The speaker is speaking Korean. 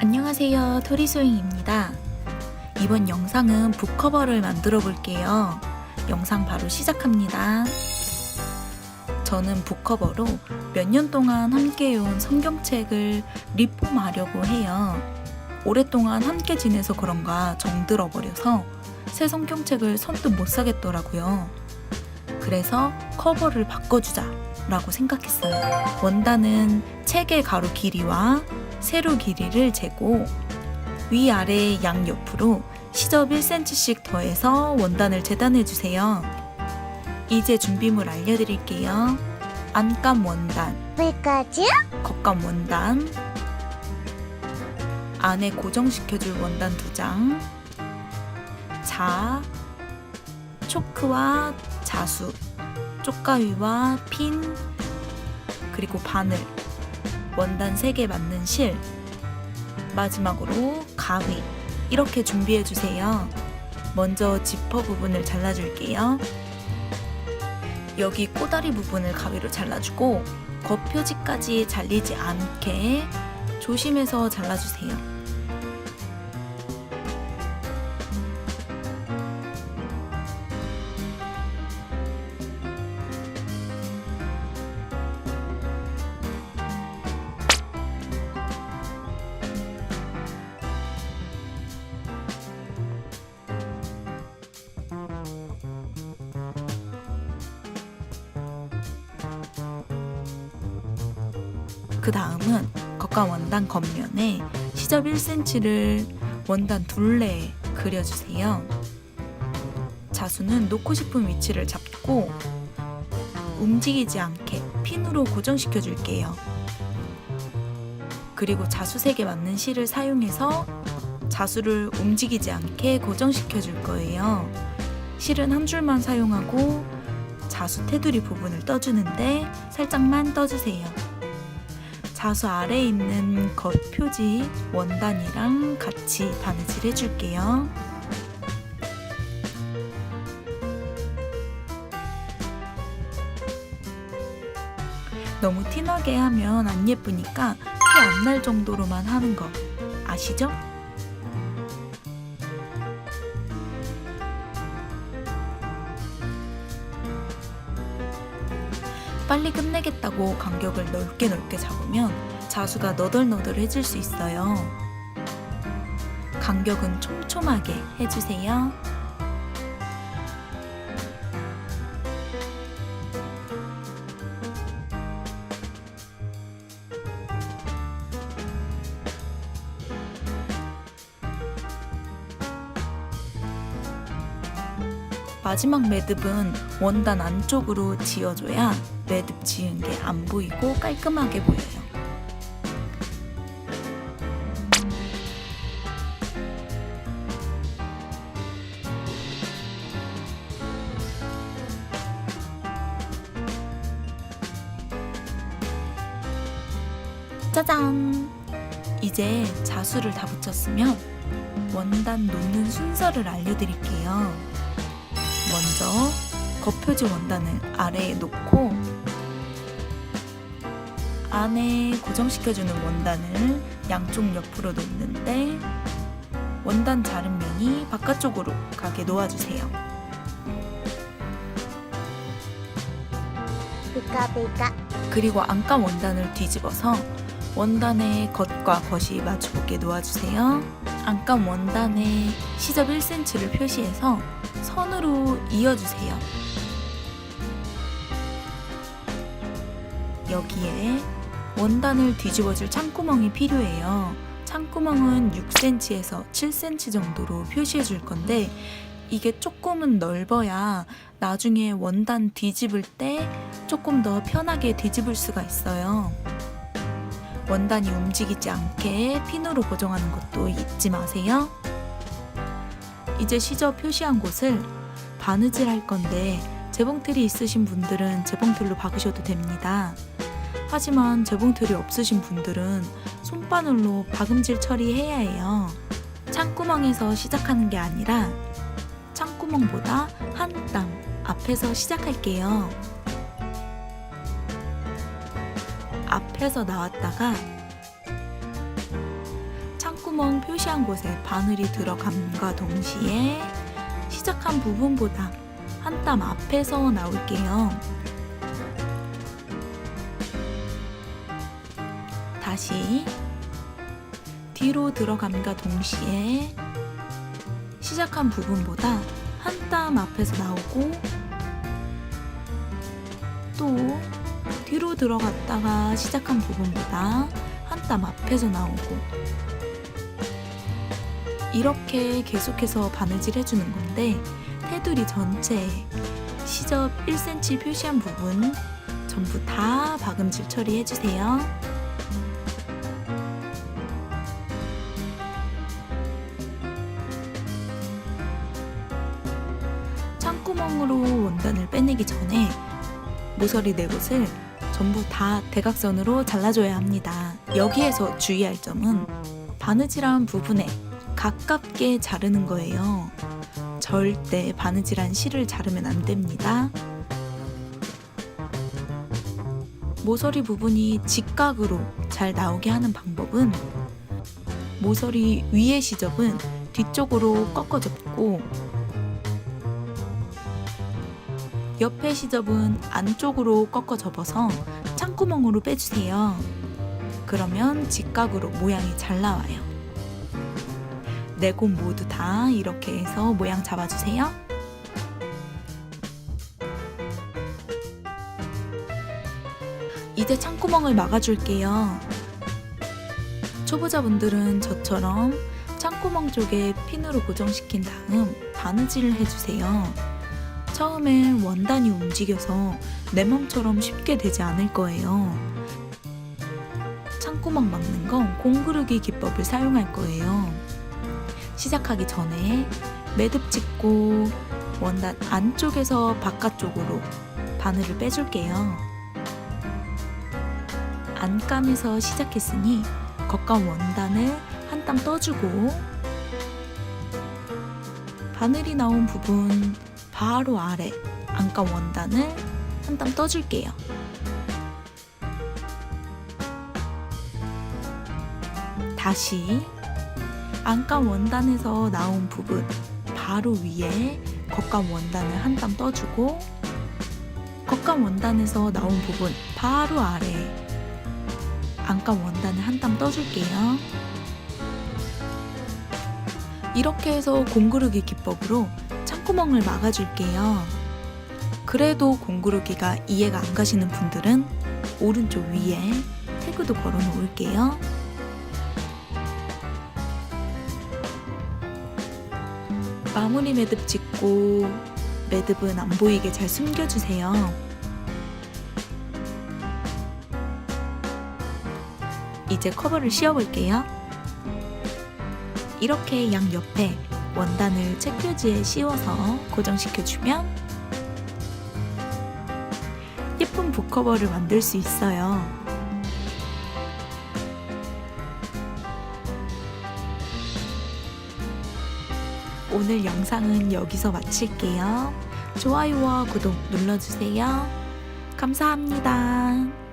안녕하세요. 토리소잉입니다. 이번 영상은 북커버를 만들어 볼게요. 영상 바로 시작합니다. 저는 북커버로 몇 년 동안 함께해온 성경책을 리폼하려고 해요. 오랫동안 함께 지내서 그런가 정들어 버려서 새 성경책을 선뜻 못 사겠더라고요. 그래서 커버를 바꿔주자 라고 생각했어요. 원단은 책의 가로 길이와 세로 길이를 재고 위아래 양옆으로 시접 1cm씩 더해서 원단을 재단해 주세요. 이제 준비물 알려드릴게요. 안감 원단, 왜까지? 겉감 원단, 안에 고정시켜줄 원단 두 장, 자, 초크와 자수, 쪽가위와 핀, 그리고 바늘, 원단 3개 맞는 실, 마지막으로 가위, 이렇게 준비해 주세요. 먼저 지퍼 부분을 잘라줄게요. 여기 꼬다리 부분을 가위로 잘라주고 겉표지까지 잘리지 않게 조심해서 잘라주세요. 그 다음은 겉감 원단 겉면에 시접 1cm를 원단 둘레에 그려주세요. 자수는 놓고 싶은 위치를 잡고 움직이지 않게 핀으로 고정시켜 줄게요. 그리고 자수색에 맞는 실을 사용해서 자수를 움직이지 않게 고정시켜 줄 거예요. 실은 한 줄만 사용하고 자수 테두리 부분을 떠주는데 살짝만 떠주세요. 자수 아래에 있는 겉 표지 원단이랑 같이 바느질 해줄게요. 너무 티나게 하면 안 예쁘니까 티 안 날 정도로만 하는 거 아시죠? 빨리 끝내겠다고 간격을 넓게 넓게 잡으면 자수가 너덜너덜해질 수 있어요. 간격은 촘촘하게 해주세요. 마지막 매듭은 원단 안쪽으로 지어줘야 매듭 지은 게 안 보이고 깔끔하게 보여요. 짜잔! 이제 자수를 다 붙였으면 원단 놓는 순서를 알려드릴게요. 겉표지 원단을 아래에 놓고 안에 고정시켜주는 원단을 양쪽 옆으로 놓는데 원단 자른 면이 바깥쪽으로 가게 놓아주세요. 비까비까 그리고 안감 원단을 뒤집어서 원단의 겉과 겉이 마주보게 놓아주세요. 안감 원단에 시접 1cm를 표시해서 선으로 이어주세요. 여기에 원단을 뒤집어줄 창구멍이 필요해요. 창구멍은 6cm에서 7cm 정도로 표시해 줄 건데 이게 조금은 넓어야 나중에 원단 뒤집을 때 조금 더 편하게 뒤집을 수가 있어요. 원단이 움직이지 않게 핀으로 고정하는 것도 잊지 마세요. 이제 시접 표시한 곳을 바느질 할 건데 재봉틀이 있으신 분들은 재봉틀로 박으셔도 됩니다. 하지만 재봉틀이 없으신 분들은 손바늘로 박음질 처리해야 해요. 창구멍에서 시작하는 게 아니라 창구멍보다 한 땀 앞에서 시작할게요. 앞에서 나왔다가 창구멍 표시한 곳에 바늘이 들어감과 동시에 시작한 부분보다 한 땀 앞에서 나올게요. 다시 뒤로 들어감과 동시에 시작한 부분보다 한 땀 앞에서 나오고 또 뒤로 들어갔다가 시작한 부분보다 한 땀 앞에서 나오고 이렇게 계속해서 바느질 해주는 건데 테두리 전체에 시접 1cm 표시한 부분 전부 다 박음질 처리해주세요. 창구멍으로 원단을 빼내기 전에 모서리 네 곳을 전부 다 대각선으로 잘라줘야 합니다. 여기에서 주의할 점은 바느질한 부분에 가깝게 자르는 거예요. 절대 바느질한 실을 자르면 안 됩니다. 모서리 부분이 직각으로 잘 나오게 하는 방법은 모서리 위의 시접은 뒤쪽으로 꺾어 접고 옆에 시접은 안쪽으로 꺾어 접어서 창구멍으로 빼주세요. 그러면 직각으로 모양이 잘 나와요. 네 곳 모두 다 이렇게 해서 모양 잡아주세요. 이제 창구멍을 막아줄게요. 초보자분들은 저처럼 창구멍 쪽에 핀으로 고정시킨 다음 바느질을 해주세요. 처음엔 원단이 움직여서 내 맘처럼 쉽게 되지 않을 거예요. 창구멍 막는 건 공구르기 기법을 사용할 거예요. 시작하기 전에 매듭 찍고 원단 안쪽에서 바깥쪽으로 바늘을 빼줄게요. 안감에서 시작했으니 겉감 원단을 한 땀 떠주고 바늘이 나온 부분 바로 아래 안감 원단을 한 땀 떠줄게요. 다시 안감 원단에서 나온 부분 바로 위에 겉감 원단을 한 땀 떠주고 겉감 원단에서 나온 부분 바로 아래 안감 원단을 한 땀 떠줄게요. 이렇게 해서 공구르기 기법으로 창구멍을 막아줄게요. 그래도 공구르기가 이해가 안 가시는 분들은 오른쪽 위에 태그도 걸어 놓을게요. 마무리 매듭 찍고 매듭은 안 보이게 잘 숨겨주세요. 이제 커버를 씌워볼게요. 이렇게 양 옆에 원단을 책표지에 씌워서 고정시켜주면 예쁜 북커버를 만들 수 있어요. 오늘 영상은 여기서 마칠게요. 좋아요와 구독 눌러주세요. 감사합니다.